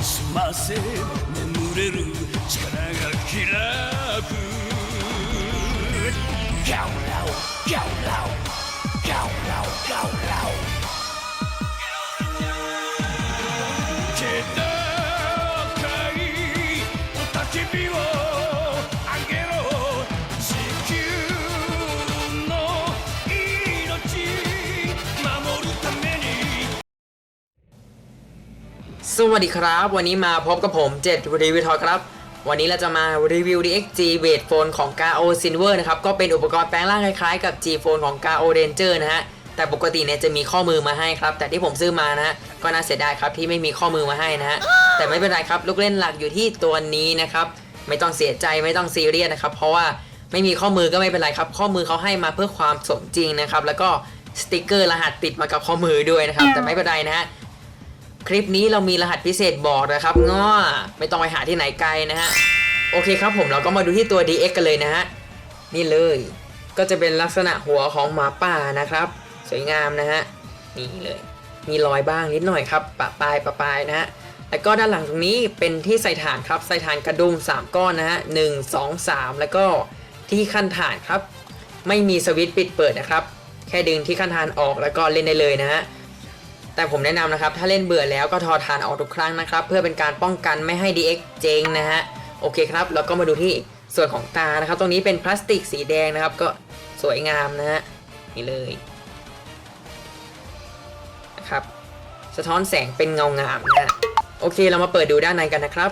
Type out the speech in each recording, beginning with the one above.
き合う股間を研ぎ澄ませ眠れる力が開くガオラオガオラオガオラオガオラオ วัสดีครับ วันนี้มาพบกับผมเจ็ดรีวิวทอครับ วันนี้เราจะมารีวิว DXG w e i g h Phone ของ Gao Silver นะครับ ก็เป็นอุปกรณ์แปลงร่างคล้ายๆกับ G Phone ของ Gao Ranger นะฮะ แต่ปกติเนี่ยจะมีข้อมือมาให้ครับ แต่ที่ผมซื้อมานะฮะ ก็น่าเสียดายครับที่ไม่มีข้อมือมาให้นะฮะ แต่ไม่เป็นไรครับ ลูกเล่นหลักอยู่ที่ตัวนี้นะครับ ไม่ต้องเสียใจไม่ต้องซีเรียสนะครับ เพราะว่าไม่มีข้อมือก็ไม่เป็นไรครับ ข้อมือเขาให้มาเพื่อความสมจริงนะครับ แล้วก็สติกเกอร์รหัสติดมากับข้อมือด้วยนะครับ แต่ไม่เป็นไรนะฮะ คลิปนี้เรามีรหัสพิเศษบอกนะครับง้อไม่ต้องไปหาที่ไหนไกลนะฮะ โอเคครับผมเราก็มาดูที่ตัว DX กันเลยนะฮะ นี่เลย ก็จะเป็นลักษณะหัวของหมาป่านะครับ สวยงามนะฮะ นี่เลย มีรอยบ้างนิดหน่อยครับปะปลายปะปลายนะฮะแล้วก็ด้านหลังตรงนี้เป็นที่ใส่ฐานครับ ใส่ฐานกระดุม 3 ก้อนนะฮะหนึ่งสองสามแล้วก็ที่ขั้นฐานครับ ไม่มีสวิตช์ปิดเปิดนะครับ แค่ดึงที่ขั้นฐานออกแล้วก็เล่นได้เลยนะฮะ แต่ผมแนะนำนะครับ ถ้าเล่นเบื่อแล้วก็ถอดฐานออกทุกครั้งนะครับ เพื่อเป็นการป้องกันไม่ให้ DX เจงนะฮะ โอเคครับ แล้วก็มาดูที่ส่วนของตานะครับ ตรงนี้เป็นพลาสติกสีแดงนะครับ ก็สวยงามนะฮะ นี่เลยนะครับ สะท้อนแสงเป็นเงางามนะฮะ โอเค เรามาเปิดดูด้านในกันนะครับ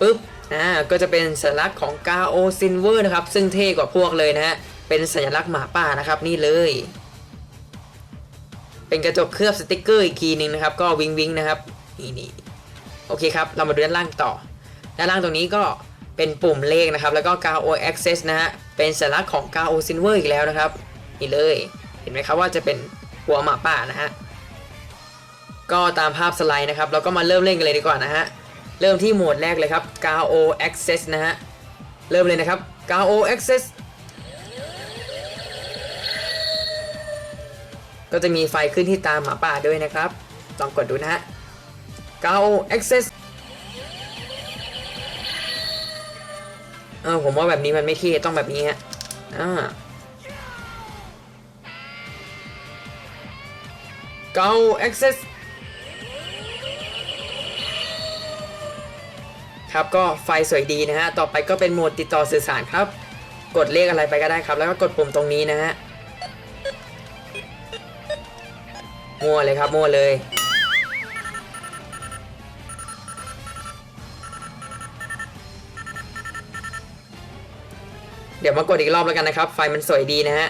ปึ๊บอ่าก็จะเป็นสัญลักษณ์ของ Gao Silver นะครับ ซึ่งเท่กว่าพวกเลยนะฮะ เป็นสัญลักษณ์หมาป่านะครับ นี่เลย เป็นกระจกเคลือบสติกเกอร์อีกทีนึงนะครับ ก็วิงวิงนะครับนี่นี่โอเคครับ เรามาดูด้านล่างต่อ ด้านล่างตรงนี้ก็เป็นปุ่มเลขนะครับ แล้วก็ Gao Access นะฮะ เป็นสัญลักษณ์ของ Gao Silver อีกแล้วนะครับ นี่เลย เห็นไหมครับว่าจะเป็นหัวหมาป่านะฮะ ก็ตามภาพสไลด์นะครับ เราก็มาเริ่มเล่นกันเลยดีกว่านะฮะ เริ่มที่โหมดแรกเลยครับ Gao Access นะฮะ เริ่มเลยนะครับ Gao Access ก็จะมีไฟขึ้นที่ตามหมาป่าด้วยนะครับ ลองกดดูนะฮะ Gao Access เออผมว่าแบบนี้มันไม่เท่ต้องแบบนี้ฮะอ่า Gao Access ครับก็ไฟสวยดีนะฮะ ต่อไปก็เป็นโหมดติดต่อสื่อสารครับ กดเลขอะไรไปก็ได้ครับ แล้วก็กดปุ่มตรงนี้นะฮะ มั่วเลยครับมั่วเลย เดี๋ยวมากดอีกรอบแล้วกันนะครับ ไฟมันสวยดีนะฮะ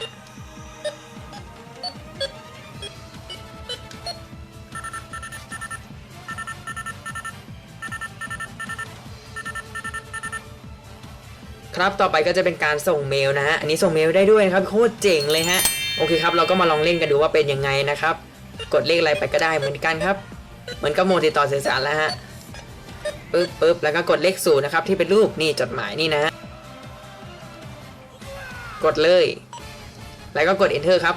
ครับ ต่อไปก็จะเป็นการส่งเมลนะฮะ อันนี้ส่งเมลได้ด้วยนะครับ โคตรเจ๋งเลยฮะ โอเคครับ เราก็มาลองเล่นกันดูว่าเป็นยังไงนะครับ กดเลขอะไรไปก็ได้เหมือนกันครับ เหมือนกับโมดติดต่อสื่อสารแล้วฮะปึ๊บปึ๊บแล้วก็กดเลขศูนย์นะครับที่เป็นรูปนี่จดหมายนี่นะฮะกดเลย แล้วก็กด enter ครับ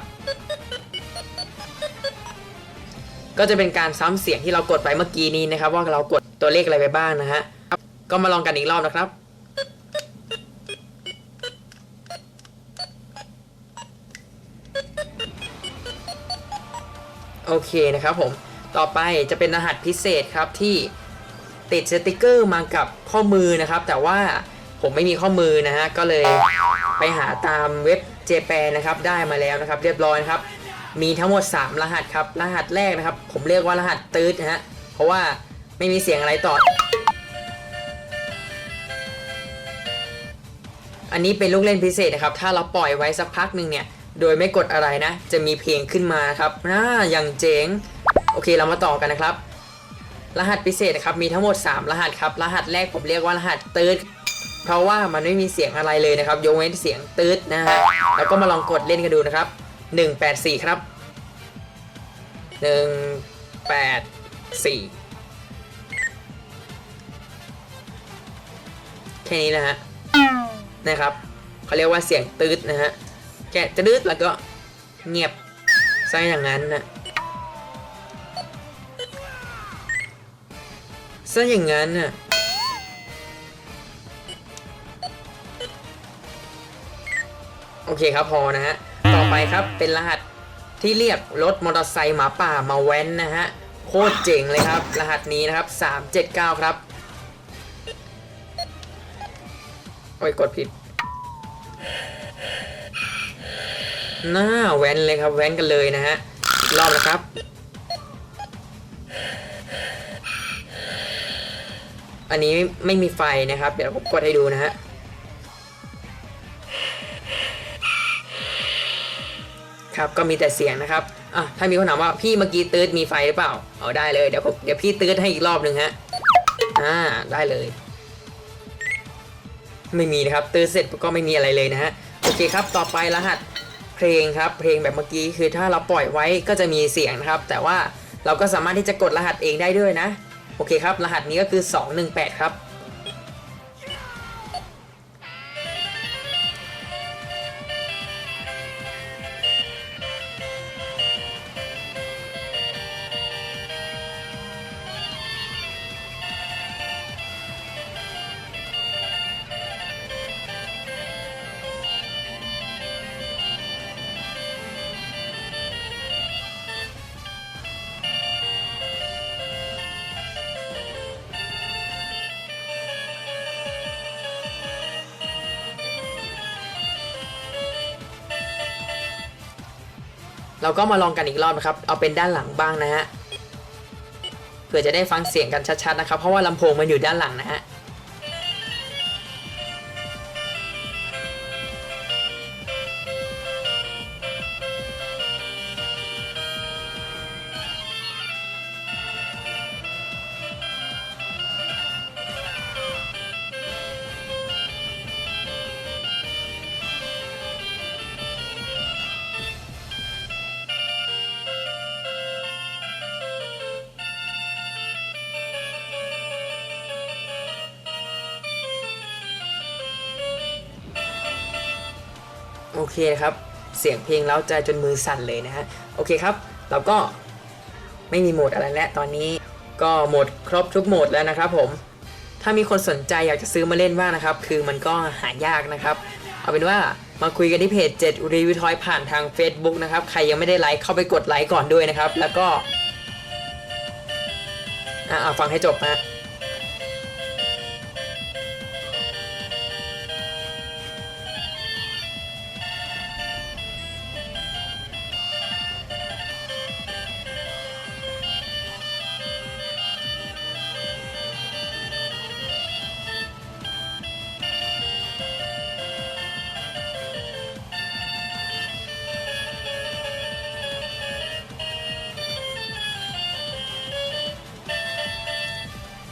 ก็จะเป็นการซ้ำเสียงที่เรากดไปเมื่อกี้นี้นะครับ ว่าเรากดตัวเลขอะไรไปบ้างนะฮะก็มาลองกันอีกรอบนะครับ โอเคนะครับผม ต่อไปจะเป็นรหัสพิเศษครับที่ติดสติกเกอร์มากับข้อมือนะครับ แต่ว่าผมไม่มีข้อมือนะฮะ ก็เลยไปหาตามเว็บเจแปนนะครับ ได้มาแล้วนะครับ เรียบร้อยนะครับ มีทั้งหมด 3 รหัสครับ รหัสแรกนะครับ ผมเรียกว่ารหัสตืดนะฮะ เพราะว่าไม่มีเสียงอะไรต่อ อันนี้เป็นลูกเล่นพิเศษนะครับ ถ้าเราปล่อยไว้สักพักหนึ่งเนี่ย โดยไม่กดอะไรนะ จะมีเพลงขึ้นมานะครับน่าอย่างเจ๋ง โอเคเรามาต่อกันนะครับ รหัสพิเศษนะครับมีทั้งหมด 3 รหัสครับ รหัสแรกผมเรียกว่ารหัสตืดเพราะว่ามันไม่มีเสียงอะไรเลยนะครับ ยกเว้นเสียงตืดนะฮะ แล้วก็มาลองกดเล่นกันดูนะครับ 184 ครับ 184 แค่นี้นะฮะ นะครับเขาเรียกว่าเสียงตืดนะฮะ แกะจะดืดแล้วก็เงียบซะอย่างนั้นนะซะอย่างนั้นน่ะโอเคครับพอนะฮะ ต่อไปครับเป็นรหัสที่เรียกรถมอเตอร์ไซค์หมาป่ามาแว้นนะฮะ โคตรเจ๋งเลยครับ รหัสนี้นะครับ 379 ครับ โอ้ย กดผิด หน้าแว้นเลยครับแว้นกันเลยนะฮะรอบนะครับ อันนี้ไม่มีไฟนะครับ เดี๋ยวผมกดให้ดูนะฮะครับก็มีแต่เสียงนะครับอะถ้ามีคนถามว่าพี่เมื่อกี้ตืดมีไฟหรือเปล่าเอาได้เลยเดี๋ยวผมเดี๋ยวพี่ตืดให้อีกรอบหนึ่งฮะอ่าได้เลย ไม่มีนะครับตืดเสร็จก็ไม่มีอะไรเลยนะฮะโอเคครับต่อไปรหัส เพลงครับ เพลงแบบเมื่อกี้คือถ้าเราปล่อยไว้ก็จะมีเสียงนะครับ แต่ว่าเราก็สามารถที่จะกดรหัสเองได้ด้วยนะ โอเคครับ รหัสนี้ก็คือ 218 ครับ เราก็มาลองกันอีกรอบนะครับ เอาเป็นด้านหลังบ้างนะฮะ เพื่อจะได้ฟังเสียงกันชัดๆนะครับ เพราะว่าลำโพงมันอยู่ด้านหลังนะฮะ เคครับ เสียงเพลงเล้าใจจนมือสั่นเลยนะฮะ โอเคครับ เราก็ไม่มีโหมดอะไรแล้วตอนนี้ ก็โหมดครบทุกโหมดแล้วนะครับผม ถ้ามีคนสนใจอยากจะซื้อมาเล่นบ้างนะครับ คือมันก็หายากนะครับ เอาเป็นว่ามาคุยกันที่เพจ7รีวิวทอยผ่านทาง Facebook นะครับ ใครยังไม่ได้ไลค์เข้าไปกดไลค์ก่อนด้วยนะครับ แล้วก็อะอะฟังให้จบนะ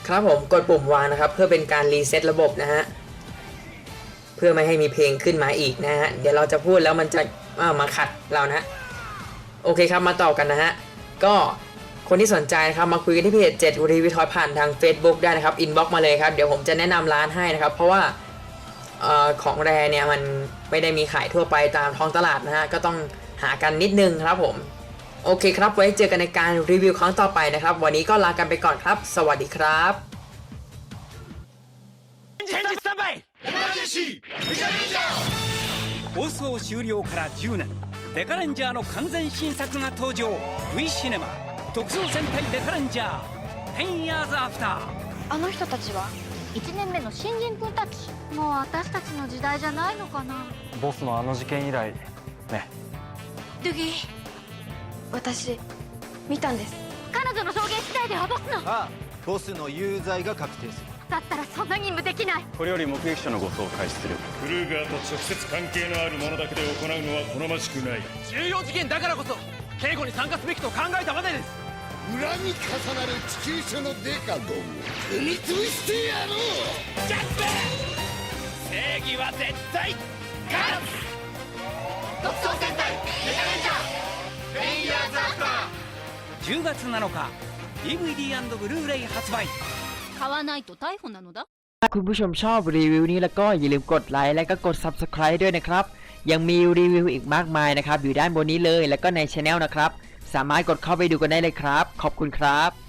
ครับผมกดปุ่มวางนะครับ เพื่อเป็นการรีเซ็ตระบบนะฮะเพื่อไม่ให้มีเพลงขึ้นมาอีกนะฮะเดี๋ยวเราจะพูดแล้วมันจะอ่ามาขัดเรานะฮะโอเคครับมาต่อกันนะฮะก็คนที่สนใจนะครับมาคุยกันที่เพจ7รีวิทอยผ่านทาง Facebook ได้นะครับอินบ็อกมาเลยครับเดี๋ยวผมจะแนะนำร้านให้นะครับ เพราะว่าออของแรเนี่ยมันไม่ได้มีขายทั่วไปตามท้องตลาดนะฮะก็ต้องหากันนิดนึงครับผม โอเคครับ ไว้เจอกันในการรีวิวครั้งต่อไปนะครับ วันนี้ก็ลากันไปก่อนครับ สวัสดีครับ放送終了から10年デカレンジャーの完全新作が登場 V シネマ特捜戦隊デカレンジャー10 years after あの人たちは1年目の新人君たちもう私たちの時代じゃないのかなボスのあの事件以来ねドゥギー私見たんです。彼女の証言次第ではボスの。ああボスの有罪が確定する。だったらそんな任務できない。これより目撃者の護送を開始する。クルーガーと直接関係のある者だけで行うのは好ましくない。重要事件だからこそ警護に参加すべきと考えたまでです。裏に重なる地球書のデカども踏み潰してやろう。ジャック正義は絶対勝つ！特捜戦隊10月7日 DVD& ブルーレイ発売買わないと逮捕なのだคุณผู้ชมชอบรีวิวนี้แล้วก็อย่าลืมกดไลค์และก็กด Subscribe ด้วยนะครับ ยังมีรีวิวอีกมากมายนะครับ อยู่ด้านบนนี้เลยแล้วก็ในช anel นะครับ สามารถกดเข้าไปดูกันได้เลยครับ ขอบคุณครับ